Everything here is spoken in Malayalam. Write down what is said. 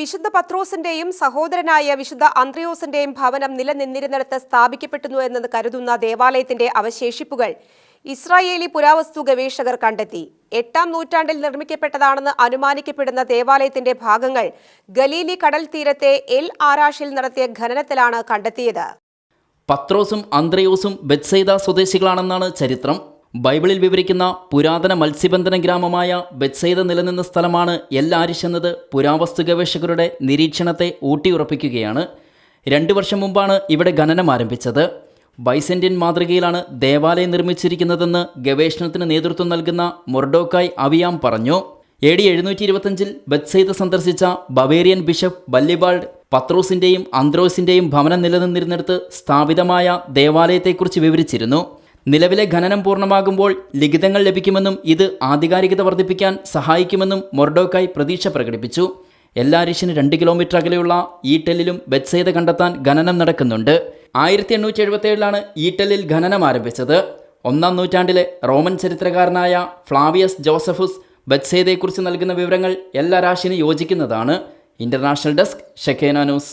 വിശുദ്ധ പത്രോസിന്റെയും സഹോദരനായ വിശുദ്ധ അന്ത്രയോസിന്റെയും ഭവനം നിലനിന്നിരുന്നിടത്ത് സ്ഥാപിക്കപ്പെട്ടുന്നു എന്നത് കരുതുന്ന ദേവാലയത്തിന്റെ അവശേഷിപ്പുകൾ ഇസ്രായേലി പുരാവസ്തു ഗവേഷകർ കണ്ടെത്തി. എട്ടാം നൂറ്റാണ്ടിൽ നിർമ്മിക്കപ്പെട്ടതാണെന്ന് അനുമാനിക്കപ്പെടുന്ന ദേവാലയത്തിന്റെ ഭാഗങ്ങൾ ഗലീലി കടൽ തീരത്തെ എൽ ആറാഷിൽ നടത്തിയ ഖനനത്തിലാണ് കണ്ടെത്തിയത്. പത്രോസും അന്ത്രയോസും ബെത്സൈദ സ്വദേശികളാണെന്നാണ് ചരിത്രം. ബൈബിളിൽ വിവരിക്കുന്ന പുരാതന മത്സ്യബന്ധന ഗ്രാമമായ ബെത്സൈദ നിലനിന്ന സ്ഥലമാണ് എൽ എന്നത് പുരാവസ്തു ഗവേഷകരുടെ നിരീക്ഷണത്തെ ഊട്ടിയുറപ്പിക്കുകയാണ്. രണ്ട് വർഷം മുമ്പാണ് ഇവിടെ ഖനനം ആരംഭിച്ചത്. ബൈസെന്റിയൻ മാതൃകയിലാണ് ദേവാലയം നിർമ്മിച്ചിരിക്കുന്നതെന്ന് ഗവേഷണത്തിന് നേതൃത്വം നൽകുന്ന മൊർഡോക്കായ് അവിയാം പറഞ്ഞു. എ ഡി എഴുന്നൂറ്റി ഇരുപത്തഞ്ചിൽ ബത്സൈദ സന്ദർശിച്ച ബവേറിയൻ ബിഷപ്പ് ബല്ലിബാൾഡ് പത്രോസിന്റെയും അന്ത്രോസിന്റെയും ഭവനം നിലനിന്നിരുന്നിടത്ത് സ്ഥാപിതമായ ദേവാലയത്തെക്കുറിച്ച് വിവരിച്ചിരുന്നു. നിലവിലെ ഖനനം പൂർണമാകുമ്പോൾ ലിഖിതങ്ങൾ ലഭിക്കുമെന്നും ഇത് ആധികാരികത വർദ്ധിപ്പിക്കാൻ സഹായിക്കുമെന്നും മൊർഡോക്കായി പ്രതീക്ഷ പ്രകടിപ്പിച്ചു. എല്ലാരിഷിന് രണ്ട് കിലോമീറ്റർ അകലെയുള്ള ഈട്ടലിലും ബെത്സൈദ കണ്ടെത്താൻ ഖനനം നടക്കുന്നുണ്ട്. ആയിരത്തി എണ്ണൂറ്റി എഴുപത്തേഴിലാണ് ഈട്ടലിൽ ഖനനം ആരംഭിച്ചത്. ഒന്നാം നൂറ്റാണ്ടിലെ റോമൻ ചരിത്രകാരനായ ഫ്ലാവിയസ് ജോസഫുസ് ബത്സേദയെക്കുറിച്ച് നൽകുന്ന വിവരങ്ങൾ എല്ലാ രാശിനും യോജിക്കുന്നതാണ്. International desk Shekinah news.